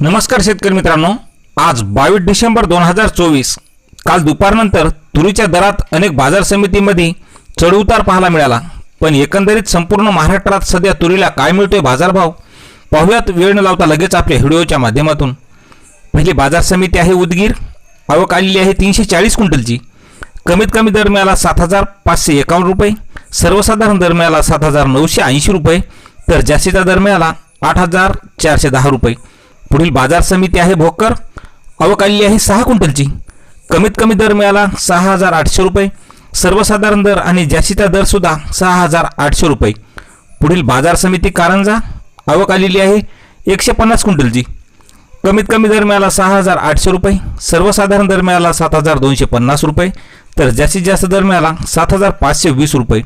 नमस्कार शेतकरी मित्रांनो. आज बावीस डिसेंबर दोन हजार चोवीस काल दुपारनंतर तुरीच्या दरात अनेक बाजार समितीमध्ये चढउतार पाहायला मिळाला. पण एकंदरीत संपूर्ण महाराष्ट्रात सध्या तुरीला काय मिळतोय बाजारभाव पाहुयात वेळ न लावता लगेच आपल्या व्हिडिओच्या माध्यमातून. पहिली बाजार समिती आहे उदगीर आवक आलेली आहे तीनशे चाळीस क्विंटलची. कमीत कमी दर मिळाला सात हजार पाचशे एकावन्न रुपये सर्वसाधारण दर मिळाला सात हजार नऊशे ऐंशी रुपये तर जास्तीचा दर मिळाला आठ हजार चारशे दहा रुपये. पुढील बाजार समिती आहे भोकर. आवक आलेली आहे सहा क्विंटलची. कमीत कमी दर मिळाला सहा हजार आठशे रुपये. सर्वसाधारण दर आणि जास्तीचा दर सुद्धा सहा हजार आठशे रुपये. पुढील बाजार समिती कारंजा. आवक आलेली आहे एकशे पन्नास क्विंटलची. कमीत कमी दर मिळाला सहा हजार आठशे रुपये. सर्वसाधारण दर मिळाला सात हजार दोनशे पन्नास रुपये. तर जास्तीत जास्त दर मिळाला सात हजार पाचशे वीस रुपये.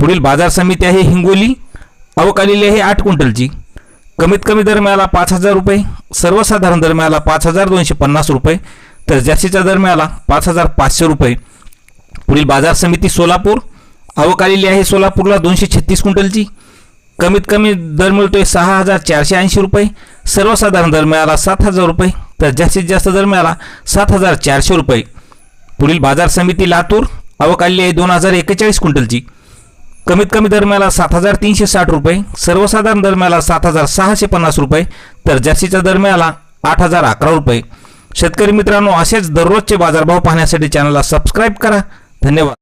पुढील बाजार समिती आहे हिंगोली. आवक आलेली आहे आठ क्विंटलची. कमीत कमी दर मिळाला पाच हजार रुपये सर्वसाधारण दर मिळाला पाच हजार दोनशे पन्नास रुपये तर जास्तीचा दर मिळाला पाच हजार पाचशे रुपये. पुढील बाजार समिती सोलापूर आवक आलेली आहे सोलापूरला दोनशे छत्तीस क्विंटलची. कमीत कमी दर मिळतोय सहा हजार चारशे ऐंशी रुपये सर्वसाधारण दर मिळाला सात हजार रुपये तर जास्तीत जास्त दर मिळाला सात हजार चारशे रुपये. पुढील बाजार समिती लातूर आवक आलेली आहे दोन हजार एक्केचाळीस क्विंटलची. कमीत कमी दरम्याला सात हजार तीनशे साठ रुपये सर्वसाधारण दरम्याला सात हजार सहाशे पन्नास रुपये तर जास्तीच्या दरम्याला आठ हजार अकरा रुपये. शेतकरी मित्रांनो असेच दररोजचे बाजारभाव पाहण्यासाठी चॅनलला सबस्क्राईब करा. धन्यवाद.